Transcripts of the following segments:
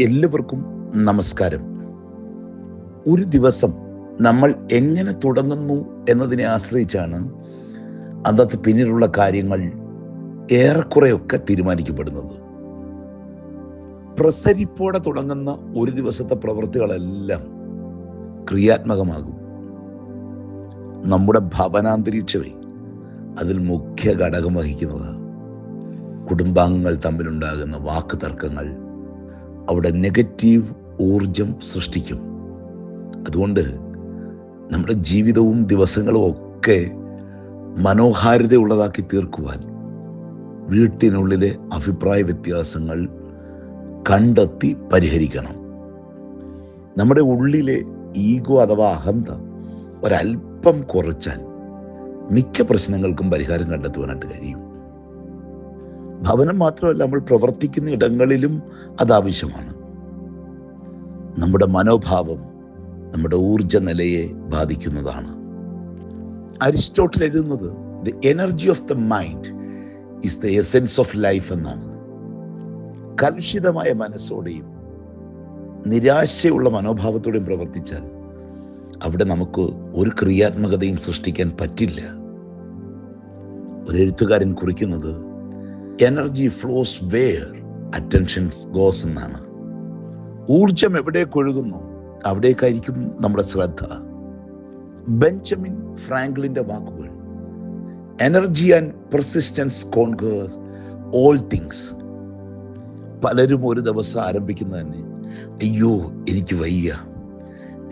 എല്ലാവർക്കും നമസ്കാരം. ഒരു ദിവസം നമ്മൾ എങ്ങനെ തുടങ്ങുന്നു എന്നതിനെ ആശ്രയിച്ചാണ് അന്നത്തെ പിന്നിലുള്ള കാര്യങ്ങൾ ഏറെക്കുറെയൊക്കെ തീരുമാനിക്കപ്പെടുന്നത്. പ്രസരിപ്പോടെ തുടങ്ങുന്ന ഒരു ദിവസത്തെ പ്രവൃത്തികളെല്ലാം ക്രിയാത്മകമാകും. നമ്മുടെ ഭവനാന്തരീക്ഷമേ അതിൽ മുഖ്യ ഘടകം വഹിക്കുന്നതാണ്. കുടുംബാംഗങ്ങൾ തമ്മിലുണ്ടാകുന്ന വാക്ക് തർക്കങ്ങൾ അവിടെ നെഗറ്റീവ് ഊർജം സൃഷ്ടിക്കും. അതുകൊണ്ട് നമ്മുടെ ജീവിതവും ദിവസങ്ങളും ഒക്കെ മനോഹാരിതയുള്ളതാക്കി തീർക്കുവാൻ വീട്ടിനുള്ളിലെ അഭിപ്രായ വ്യത്യാസങ്ങൾ കണ്ടെത്തി പരിഹരിക്കണം. നമ്മുടെ ഉള്ളിലെ ഈഗോ അഥവാ അഹന്ത ഒരല്പം കുറച്ചാൽ മിക്ക പ്രശ്നങ്ങൾക്കും പരിഹാരം കണ്ടെത്തുവാനായിട്ട് കഴിയും. ഭവനം മാത്രമല്ല നമ്മൾ പ്രവർത്തിക്കുന്ന ഇടങ്ങളിലും അത് ആവശ്യമാണ്. നമ്മുടെ മനോഭാവം നമ്മുടെ ഊർജ നിലയെ ബാധിക്കുന്നതാണ്. അരിസ്റ്റോട്ടിൽ എഴുതുന്നത് the energy of the mind is the essence of life എന്നാണ്. കലുഷിതമായ മനസ്സോടെയും നിരാശയുള്ള മനോഭാവത്തോടെയും പ്രവർത്തിച്ചാൽ അവിടെ നമുക്ക് ഒരു ക്രിയാത്മകതയും സൃഷ്ടിക്കാൻ പറ്റില്ല. ഒരു എഴുത്തുകാരൻ കുറിക്കുന്നത് energy flows where attention goes എന്നാണ്. ഊർജം എവിടേക്ക് ഒഴുകുന്നു? അവിടേക്കായിരിക്കും നമ്മുടെ ശ്രദ്ധ. ബെഞ്ചമിൻ ഫ്രാങ്ക്ലിന്റെ വാക്കുകൾ. Energy and persistence conquer all things പലരും ഒരു ദിവസം ആരംഭിക്കുന്നത് തന്നെ അയ്യോ എനിക്ക് വയ്യ.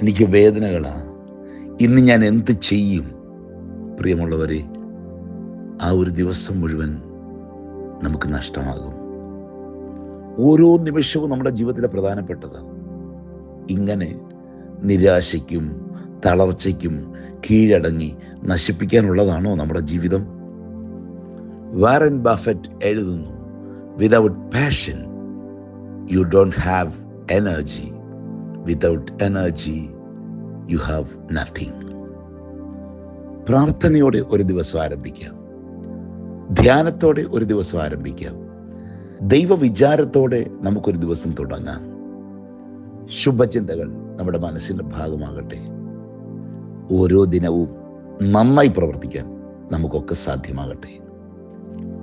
എനിക്ക് വേദനകളാണ് ഇന്ന് ഞാൻ എന്ത് ചെയ്യും? പ്രിയമുള്ളവരെ ആ ഒരു ദിവസം മുഴുവൻ നമുക്ക് നഷ്ടമാകും. ഓരോ നിമിഷവും നമ്മുടെ ജീവിതത്തിലെ പ്രധാനപ്പെട്ടതാണ് ഇങ്ങനെ നിരാശയ്ക്കും തളർച്ചയ്ക്കും കീഴടങ്ങി നശിപ്പിക്കാനുള്ളതാണോ നമ്മുടെ ജീവിതം? വാറൻ ബഫറ്റ് എഴുതുന്നു without passion you don't have energy without energy you have nothing പ്രാർത്ഥനയോടെ ഒരു ദിവസം ആരംഭിക്കാം. ധ്യാനത്തോടെ ഒരു ദിവസം ആരംഭിക്കാം. ദൈവവിചാരത്തോടെ നമുക്കൊരു ദിവസം തുടങ്ങാം. ശുഭചിന്തകൾ നമ്മുടെ മനസ്സിന്റെ ഭാഗമാകട്ടെ. ഓരോ ദിനവും നന്നായി പ്രവർത്തിക്കാൻ നമുക്കൊക്കെ സാധ്യമാകട്ടെ.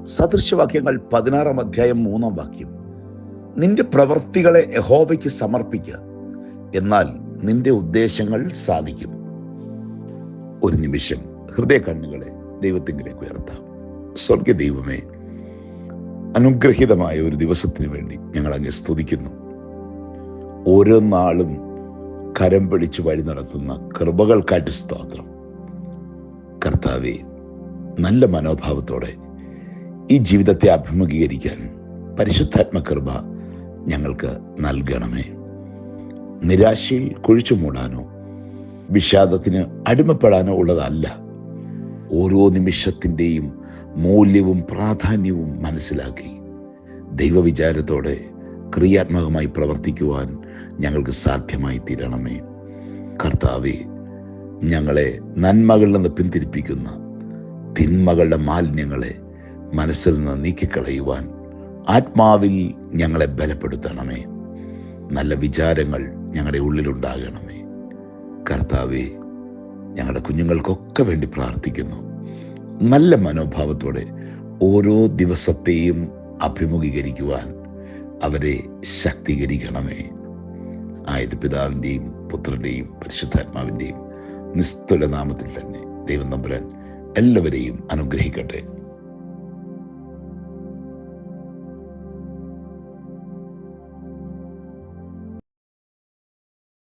സദൃശവാക്യങ്ങൾ പതിനാറാം അധ്യായം മൂന്നാം വാക്യം. നിന്റെ പ്രവൃത്തികളെ യഹോവയ്ക്ക് സമർപ്പിക്കുക. എന്നാൽ നിന്റെ ഉദ്ദേശങ്ങൾ സാധിക്കും. ഒരു നിമിഷം ഹൃദയ കണ്ണുകളെ ദൈവത്തിങ്കിലേക്ക് ഉയർത്താം. സ്വർഗ ദൈവമേ അനുഗ്രഹീതമായ ഒരു ദിവസത്തിന് വേണ്ടി ഞങ്ങൾ അങ്ങ് സ്തുതിക്കുന്നു. ഓരോ നാളും കരം പിടിച്ച് വഴി നടത്തുന്ന കൃപകൾക്കായിട്ട് സ്തോത്രം. കർത്താവെ നല്ല മനോഭാവത്തോടെ ഈ ജീവിതത്തെ അഭിമുഖീകരിക്കാൻ പരിശുദ്ധാത്മ കൃപ ഞങ്ങൾക്ക് നൽകണമേ. നിരാശയിൽ കുഴിച്ചു മൂടാനോ വിഷാദത്തിന് അടിമപ്പെടാനോ ഉള്ളതല്ല ഓരോ നിമിഷത്തിന്റെയും മൂല്യവും പ്രാധാന്യവും മനസ്സിലാക്കി. ദൈവവിചാരത്തോടെ ക്രിയാത്മകമായി പ്രവർത്തിക്കുവാൻ ഞങ്ങൾക്ക് സാധ്യമായി തീരണമേ. കർത്താവെ ഞങ്ങളെ നന്മകളിൽ നിന്ന് പിന്തിരിപ്പിക്കുന്ന തിന്മകളുടെ മാലിന്യങ്ങളെ മനസ്സിൽ നിന്ന് നീക്കിക്കളയുവാൻ ആത്മാവിൽ ഞങ്ങളെ ബലപ്പെടുത്തണമേ. നല്ല വിചാരങ്ങൾ ഞങ്ങളുടെ ഉള്ളിലുണ്ടാകണമേ. കർത്താവെ ഞങ്ങളുടെ കുഞ്ഞുങ്ങൾക്കൊക്കെ വേണ്ടി പ്രാർത്ഥിക്കുന്നു. നല്ല മനോഭാവത്തോടെ ഓരോ ദിവസത്തെയും അഭിമുഖീകരിക്കുവാൻ അവരെ ശക്തീകരിക്കണമേ. ആയത് പിതാവിന്റെയും പുത്രന്റെയും പരിശുദ്ധാത്മാവിന്റെയും നിസ്തുല നാമത്തിൽ തന്നെ ദൈവം നമ്പുരാൻ എല്ലാവരെയും അനുഗ്രഹിക്കട്ടെ.